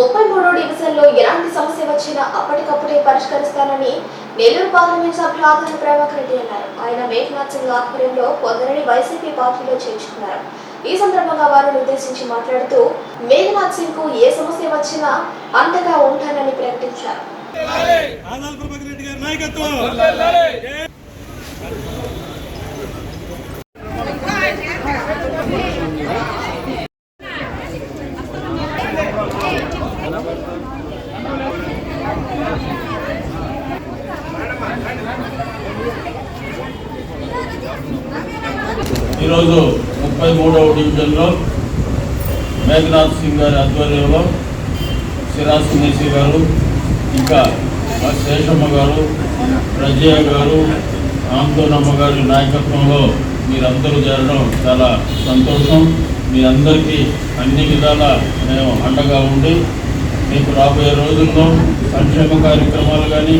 ముప్పై మూడో డివిజన్లో ఎలాంటి సమస్య వచ్చినా అప్పటికప్పుడే పరిష్కరిస్తానని నెల్లూరు పార్లమెంట్ సభ్యులు ఆదాయ ప్రభాకర్ రెడ్డి అన్నారు. ఆయన మేఘనాథ్ సింగ్ ఆధ్వర్యంలో కొందరిని వైసీపీ పార్టీలో చేర్చుకున్నారు. ఈ సందర్భంగా వారిని ఉద్దేశించి మాట్లాడుతూ మేఘనాథ్ సింగ్కు ఏ సమస్య వచ్చినా అంతగా ఉంటానని ప్రకటించారు. ఆదాల్ ప్రభాకర్ రెడ్డి గారి నాయకత్వం! ఈరోజు ముప్పై మూడవ డివిజన్లో మేఘనాథ్ సింగ్ గారి ఆధ్వర్యంలో సిరాజ్ నేసి గారు ఇంకా శేషమ్మ గారు రజయ్య గారు ఆందోనమ్మ గారి నాయకత్వంలో మీరందరూ చేరడం చాలా సంతోషం. మీ అందరికీ అన్ని విధాల మేము అండగా ఉండి మీకు రాబోయే రోజుల్లో సంక్షేమ కార్యక్రమాలు కానీ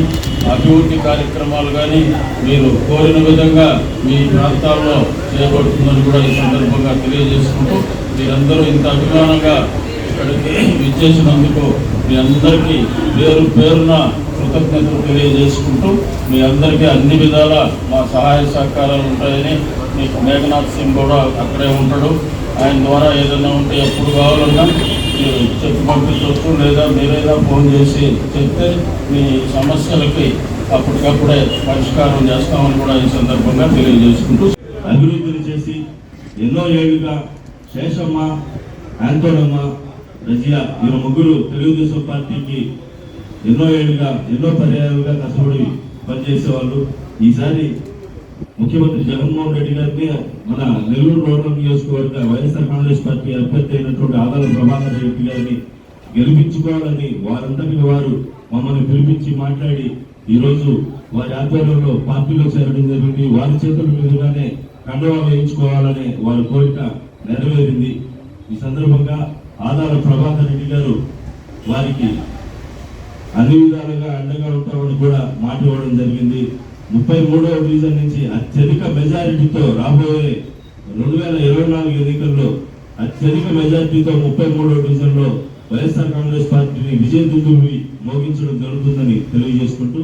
అభివృద్ధి కార్యక్రమాలు కానీ మీరు కోరిన విధంగా మీ ప్రాంతాల్లో చేయబడుతుందని కూడా ఈ సందర్భంగా తెలియజేసుకుంటూ మీరందరూ ఇంత అభిమానంగా ఇక్కడికి విచ్చేసినందుకు మీ అందరికీ పేరు పేరున కృతజ్ఞతలు తెలియజేసుకుంటూ మీ అందరికీ అన్ని విధాల మా సహాయ సహకారాలు ఉంటాయని మీకు మేఘనాథ్ సింగ్ కూడా అక్కడే ఉంటాడు. ఆయన ద్వారా ఏదైనా ఉంటే ఎప్పుడు కావాలన్నా చెప్పి పంపించవచ్చు లేదా మీరైనా ఫోన్ చేసి చెప్తే మీ సమస్యలకి అప్పటికప్పుడే పరిష్కారం చేస్తామని కూడా ఈ సందర్భంగా తెలియజేసుకుంటూ అభివృద్ధిని చేసి ఎన్నో ఏళ్ళుగా శేషమ్మ ఆంటోనమ్మ రజియా వీరు ముగ్గురు తెలుగుదేశం పార్టీకి ఎన్నో ఏళ్ళుగా ఎన్నో పర్యాయాలుగా కష్టపడి పనిచేసేవాళ్ళు. ఈసారి ముఖ్యమంత్రి జగన్మోహన్ రెడ్డి గారిని మన నెల్లూరు రూరల్ నియోజకవర్గ వైఎస్ఆర్ కాంగ్రెస్ పార్టీ అభ్యర్థి అయినటువంటి ఆదాల ప్రభాకర్ రెడ్డి గారిని గెలిపించుకోవాలని వారందరికీ వారు మమ్మల్ని పిలిపించి మాట్లాడి ఈ రోజు వారి ఆధ్వర్యంలో పార్టీలో చేరడం జరిగింది. వారి చేతుల మీదుగానే కండవా వేయించుకోవాలనే వారి కోరిక నెరవేరింది. ఈ సందర్భంగా ఆదాల ప్రభాకర్ రెడ్డి గారు వారికి అన్ని విధాలుగా అండగా ఉంటామని కూడా మాట ఇవ్వడం జరిగింది. ముప్పై మూడవ డివిజన్ నుంచి అత్యధిక మెజారిటీతో రాబోయే రెండు వేల ఇరవై నాలుగు ఎన్నికల్లో అత్యధిక మెజారిటీతో ముప్పై మూడవ డివిజన్లో వైఎస్ఆర్ కాంగ్రెస్ పార్టీని విజయ దుందువి మోగించడం జరుగుతుందని తెలియజేసుకుంటూ